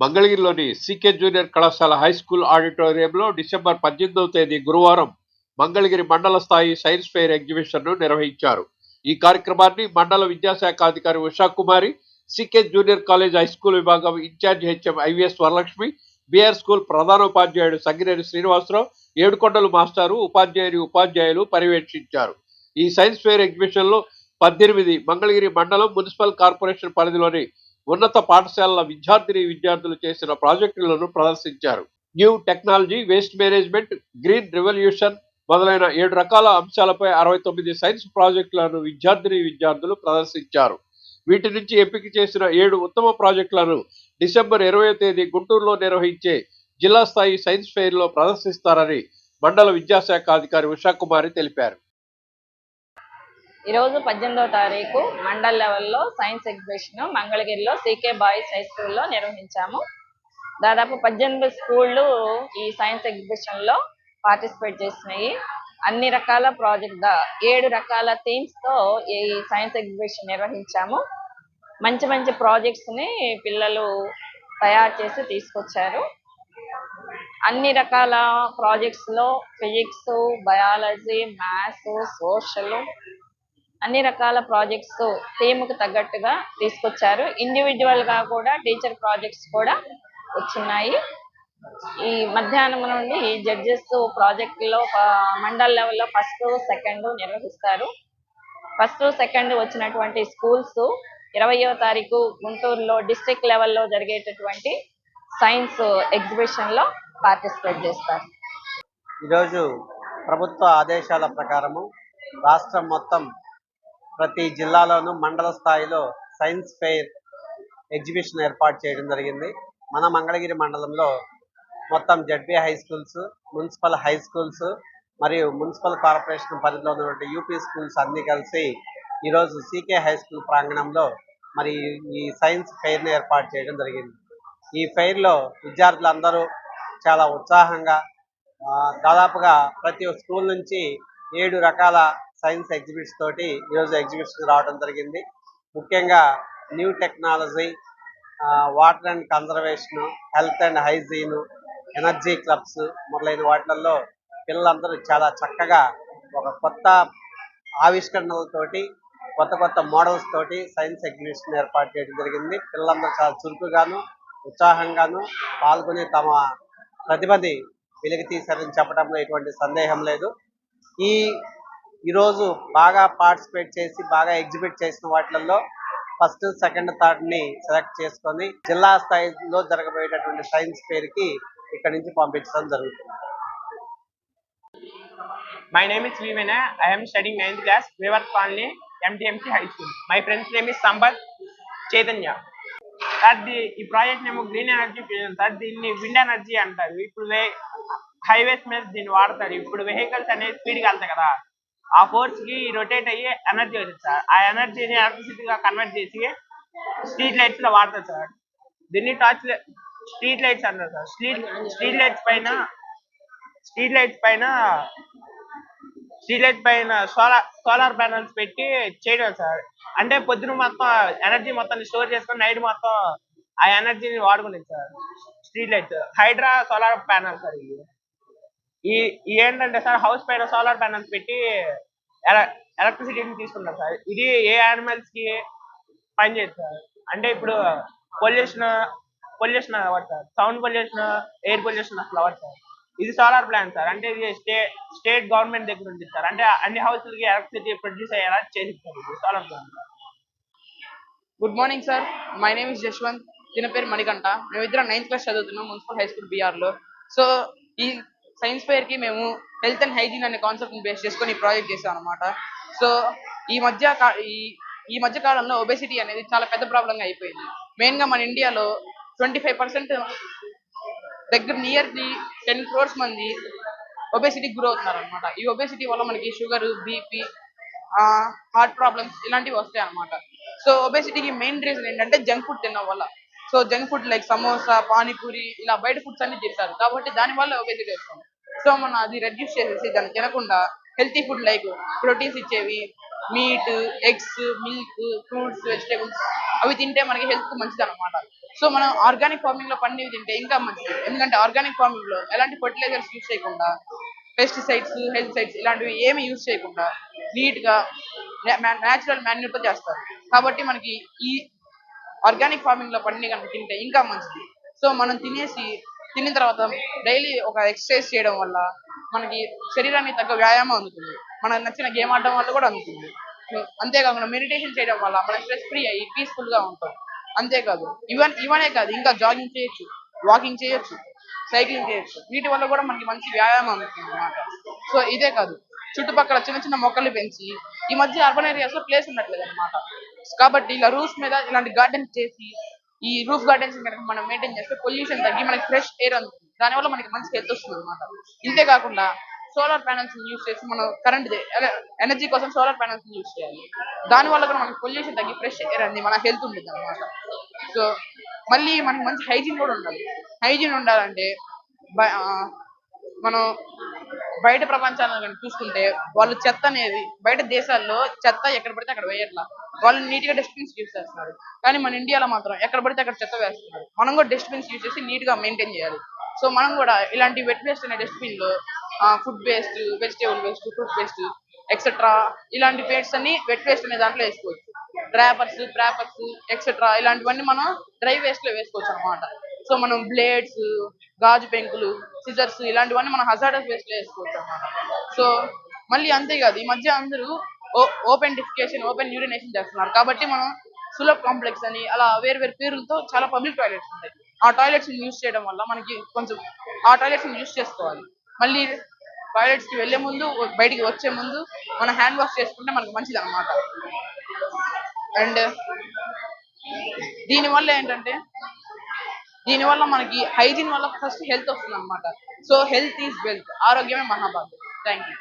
మంగళగిరిలోని CK junior కళాశాల high school ఆడిటోరియంలో డిసెంబర్ పద్దెనిమిదవ తేదీ గురువారం మంగళగిరి మండల స్థాయి సైన్స్ ఫెయిర్ ఎగ్జిబిషన్ను నిర్వహించారు. ఈ కార్యక్రమాన్ని మండల విద్యాశాఖ అధికారి Usha Kumari CK junior college high school విభాగం in charge HM IVS Varalakshmi BR school ప్రధానోపాధ్యాయుడు Sangineni Srinivasarao Yedukondalu మాస్టారు ఉపాధ్యాయుని ఉపాధ్యాయులు పర్యవేక్షించారు. ఈ సైన్స్ ఫెయిర్ ఎగ్జిబిషన్లో పద్దెనిమిది మంగళగిరి మండలం మున్సిపల్ కార్పొరేషన్ పరిధిలోని ఉన్నత పాఠశాలల విద్యార్థిని విద్యార్థులు చేసిన ప్రాజెక్టులను ప్రదర్శించారు. New technology waste management green revolution మొదలైన ఏడు రకాల అంశాలపై అరవై తొమ్మిది సైన్స్ ప్రాజెక్టులను విద్యార్థిని విద్యార్థులు ప్రదర్శించారు. వీటి నుంచి ఎంపిక చేసిన ఏడు ఉత్తమ ప్రాజెక్టులను డిసెంబర్ ఇరవై తేదీ గుంటూరులో నిర్వహించే జిల్లా స్థాయి సైన్స్ ఫెయిర్లో ప్రదర్శిస్తారని మండల విద్యాశాఖ అధికారి ఉషాకుమారి తెలిపారు. ఈరోజు పద్దెనిమిదవ తారీఖు మండల్ లెవెల్లో సైన్స్ ఎగ్జిబిషన్ మంగళగిరిలో సీకే బాయ్స్ హై స్కూల్లో నిర్వహించాము. దాదాపు పద్దెనిమిది స్కూళ్ళు ఈ సైన్స్ ఎగ్జిబిషన్లో పార్టిసిపేట్ చేసినాయి. అన్ని రకాల ప్రాజెక్ట్ ఏడు రకాల థీమ్స్తో ఈ సైన్స్ ఎగ్జిబిషన్ నిర్వహించాము. మంచి మంచి ప్రాజెక్ట్స్ని పిల్లలు తయారు చేసి తీసుకొచ్చారు. అన్ని రకాల ప్రాజెక్ట్స్లో ఫిజిక్స్ బయాలజీ మ్యాథ్స్ సోషల్ అన్ని రకాల ప్రాజెక్ట్స్ థీమ్కు తగ్గట్టుగా తీసుకొచ్చారు. ఇండివిజువల్గా కూడా టీచర్ ప్రాజెక్ట్స్ కూడా వచ్చున్నాయి ఈ మధ్యాహ్నం నుండి జడ్జెస్ ప్రాజెక్టులో మండల్ లెవెల్లో ఫస్ట్ సెకండ్ నిర్వహిస్తారు. ఫస్ట్ సెకండ్ వచ్చినటువంటి స్కూల్స్ ఇరవయో తారీఖు గుంటూరులో డిస్ట్రిక్ట్ లెవెల్లో జరిగేటటువంటి సైన్స్ ఎగ్జిబిషన్లో పార్టిసిపేట్ చేస్తారు. ఈరోజు ప్రభుత్వ ఆదేశాల ప్రకారము రాష్ట్రం మొత్తం ప్రతి జిల్లాలోనూ మండల స్థాయిలో సైన్స్ ఫెయిర్ ఎగ్జిబిషన్ ఏర్పాటు చేయడం జరిగింది. మన మంగళగిరి మండలంలో మొత్తం ZP high schools municipal high schools మరియు మున్సిపల్ కార్పొరేషన్ పరిధిలో ఉన్నటువంటి యూపీ స్కూల్స్ అన్నీ కలిసి ఈరోజు సీకే హై స్కూల్ ప్రాంగణంలో మరి ఈ సైన్స్ ఫెయిర్ని ఏర్పాటు చేయడం జరిగింది. ఈ ఫెయిర్లో విద్యార్థులందరూ చాలా ఉత్సాహంగా దాదాపుగా ప్రతి స్కూల్ నుంచి ఏడు రకాల సైన్స్ ఎగ్జిబిట్స్ తోటి ఈరోజు ఎగ్జిబిషన్ రావడం జరిగింది. ముఖ్యంగా new technology water and conservation health and hygiene energy clubs మొదలైన వాటిలలో పిల్లలందరూ చాలా చక్కగా ఒక కొత్త ఆవిష్కరణలతోటి కొత్త కొత్త మోడల్స్ తోటి సైన్స్ ఎగ్జిబిషన్ ఏర్పాటు చేయడం జరిగింది. పిల్లలందరూ చాలా చురుకుగాను ఉత్సాహంగాను పాల్గొని తమ ప్రతిభని వెలికి తీశారని చెప్పడంలో ఎటువంటి సందేహం లేదు. ఈ ఈరోజు బాగా పార్టిసిపేట్ చేసి బాగా ఎగ్జిబిట్ చేసిన వాటిలలో ఫస్ట్ సెకండ్ థర్డ్ని సెలెక్ట్ చేసుకొని జిల్లా స్థాయిలో జరగబోయేటటువంటి సైన్స్ ఫెయిర్కి ఇక్కడ నుంచి పంపించడం జరుగుతుంది. My name is Vivena. I am studying 9th class, Vivar Colony, MTMC High School. My friend's name is Chaitanya sir ఈ ప్రాజెక్ట్ నేమో గ్రీన్ ఎనర్జీ ఫ్యూజన్ సార్ దీన్ని విండ్ ఎనర్జీ అంటారు. ఇప్పుడు హైవేస్ మీద దీన్ని వాడతారు. ఇప్పుడు వెహికల్స్ అనేది స్పీడ్గా వెళ్తాయి కదా. ఆ ఫోర్స్కి రొటేట్ అయ్యి ఎనర్జీ వచ్చింది సార్. ఆ ఎనర్జీని ఎలక్ట్రిసిటీ గా కన్వర్ట్ చేసి స్ట్రీట్ లైట్స్లో వాడతారు సార్. దీన్ని టార్చ్ స్ట్రీట్ లైట్స్ అంటారు సార్. స్ట్రీట్ స్ట్రీట్ లైట్స్ పైన స్ట్రీట్ లైట్స్ పైన స్ట్రీట్ లైట్ పైన సోలార్ సోలార్ ప్యానల్స్ పెట్టి చేయడం సార్. అంటే పొద్దున మొత్తం ఎనర్జీ మొత్తం స్టోర్ చేసుకొని నైట్ మొత్తం ఆ ఎనర్జీని వాడుకునేది sir. Street lights hydro solar panel sir ఇది ఈ ఏంటంటే సార్ హౌస్ పైన సోలార్ ప్యానల్స్ పెట్టి ఎలక్ట్రిసిటీని తీసుకుంటారు సార్. ఇది ఏ యానిమల్స్కి పనిచేయదు సార్. అంటే ఇప్పుడు పొల్యూషన్ పొల్యూషన్ అవ్వదు sir. Sound pollution air pollution అసలు అవ్వదు సార్. ఇది సోలార్ ప్లాంట్ సార్. అంటే ఇది స్టే స్టేట్ గవర్నమెంట్ దగ్గర ఉంది సార్. అంటే అన్ని హౌస్లకి ఎలక్ట్రిసిటీ ప్రొడ్యూస్ అయ్యేలా చేసి ఇది solar plant good morning sir my name is Jashwanth దీని పేరు మణికంఠ. మేమిద్దరం నైన్త్ క్లాస్ చదువుతున్నాం మున్సిపల్ హై స్కూల్ బీఆర్లో సో ఈ సైన్స్ ఫేర్కి కి మేము హెల్త్ అండ్ హైజీన్ అనే కాన్సెప్ట్ బేస్ చేసుకొని ఈ ప్రాజెక్ట్ చేసాం అనమాట సో ఈ మధ్య కా- ఈ ఈ మధ్య కాలంలో ఒబేసిటీ అనేది చాలా పెద్ద ప్రాబ్లంగా అయిపోయింది. మెయిన్గా మన ఇండియాలో ట్వంటీ ఫైవ్ పర్సెంట్ దగ్గర నియర్లీ టెన్ క్రోర్స్ మంది ఒబేసిటీ గురవుతున్నారు అనమాట ఈ ఒబేసిటీ వల్ల మనకి షుగర్ బీపీ హార్ట్ ప్రాబ్లమ్స్ ఇలాంటివి వస్తాయి అనమాట సో ఒబేసిటీకి మెయిన్ రీజన్ ఏంటంటే జంక్ ఫుడ్ తినడం వల్ల. So junk food like samosa panipuri ఇలా బయట ఫుడ్స్ అన్ని తింటారు. కాబట్టి దాని వల్ల ఒబేసిటీ వస్తుంది. సో మనం అది రెడ్యూస్ చేసేసి దాన్ని తినకుండా హెల్తీ ఫుడ్ లైక్ ప్రోటీన్స్ ఇచ్చేవి meat eggs milk fruits vegetables అవి తింటే మనకి హెల్త్ మంచిది అనమాట సో మనం ఆర్గానిక్ ఫార్మింగ్లో పండివి తింటే ఇంకా మంచిది. ఎందుకంటే ఆర్గానిక్ ఫార్మింగ్లో ఎలాంటి ఫర్టిలైజర్స్ యూజ్ చేయకుండా పెస్టిసైడ్స్ హెల్త్ ఇలాంటివి ఏమి యూజ్ చేయకుండా నీట్గా న్యాచురల్ మాన్యూర్తో చేస్తారు. కాబట్టి మనకి ఈ ఆర్గానిక్ ఫార్మింగ్లో పండి కనుక తింటే ఇంకా మంచిది. సో మనం తినేసి తిన్న తర్వాత డైలీ ఒక ఎక్సర్సైజ్ చేయడం వల్ల మనకి శరీరానికి తగ్గ వ్యాయామం అందుతుంది. మనకు నచ్చిన గేమ్ ఆడడం వల్ల కూడా అందుతుంది. అంతేకాకుండా మెడిటేషన్ చేయడం వల్ల మనం స్ట్రెస్ ఫ్రీ అయ్యి పీస్ఫుల్గా ఉంటాం. అంతేకాదు ఇవన్ ఇవనే కాదు ఇంకా జాగింగ్ చేయొచ్చు వాకింగ్ చేయొచ్చు సైక్లింగ్ చేయొచ్చు. వీటి వల్ల కూడా మనకి మంచి వ్యాయామం అందుతుంది అన్నమాట. సో ఇదే కాదు చుట్టుపక్కల చిన్న చిన్న మొక్కలు పెంచి ఈ మధ్య అర్బన్ ఏరియాస్లో ప్లేస్ ఉండట్లేదు అనమాట కాబట్టి ఇలా రూఫ్స్ మీద ఇలాంటి గార్డెన్స్ చేసి ఈ రూఫ్ గార్డెన్స్ కనుక మనం మెయింటైన్ చేస్తే పొల్యూషన్ తగ్గి మనకి ఫ్రెష్ ఎయిర్ అందుతుంది. దానివల్ల మనకి మంచి హెల్త్ వస్తుంది అనమాట ఇంతే కాకుండా సోలార్ ప్యానల్స్ యూజ్ చేసి మనం కరెంట్ ఎనర్జీ కోసం సోలార్ ప్యానల్స్ యూస్ చేయాలి. దాని వల్ల కూడా మనకి పొల్యూషన్ తగ్గి ఫ్రెష్ ఎయిర్ అంది మన హెల్త్ ఉంటుంది అనమాట సో మళ్ళీ మనకి మంచి హైజీన్ కూడా ఉండాలి. హైజీన్ ఉండాలంటే మనం బయట ప్రపంచాన్ని కానీ చూసుకుంటే వాళ్ళు చెత్త అనేది బయట దేశాల్లో చెత్త ఎక్కడ పడితే అక్కడ వేయట్లా. వాళ్ళు నీట్గా డస్ట్బిన్స్ యూజ్ చేస్తున్నారు. కానీ మన ఇండియాలో మాత్రం ఎక్కడ పడితే అక్కడ చెత్త వేస్తున్నారు. మనం కూడా డస్ట్బిన్స్ యూజ్ చేసి నీట్గా మెయింటైన్ చేయాలి. సో మనం కూడా ఇలాంటి వెట్ వేస్ట్ అనే డస్ట్బిన్లో food waste vegetable waste fruit waste etcetera ఇలాంటి వేస్ట్ అన్ని వెట్ వేస్ట్ అనే దాంట్లో వేసుకోవచ్చు. డ్రాపర్స్ ట్రాపర్స్ ఎక్సెట్రా ఇలాంటివన్నీ మనం డ్రై వేస్ట్లో వేసుకోవచ్చు అనమాట సో మనం బ్లేడ్స్ గాజు పెంకులు సిజర్స్ ఇలాంటివన్నీ మనం హజార్డస్ వేస్ట్ చేసుకోవచ్చు సో మళ్ళీ అంతేకాదు ఈ మధ్య అందరూ ఓపెన్ డిఫికేషన్ ఓపెన్ యూరినేషన్ చేస్తున్నారు. కాబట్టి మనం సులభ్ కాంప్లెక్స్ అని అలా వేరు వేరు పేర్లతో చాలా పబ్లిక్ టాయిలెట్స్ ఉంటాయి. ఆ టాయిలెట్స్ యూజ్ చేయడం వల్ల మనకి కొంచెం ఆ టాయిలెట్స్ యూజ్ చేసుకోవాలి. మళ్ళీ టాయిలెట్స్కి వెళ్ళే ముందు బయటికి వచ్చే ముందు మనం హ్యాండ్ వాష్ చేసుకుంటే మనకు మంచిది అనమాట అండ్ దీనివల్ల ఏంటంటే దీనివల్ల మనకి హైజీన్ వల్ల ఫస్ట్ హెల్త్ వస్తుంది అనమాట సో హెల్త్ ఈజ్ వెల్త్. ఆరోగ్యమే మహాభాగ్యం. Thank you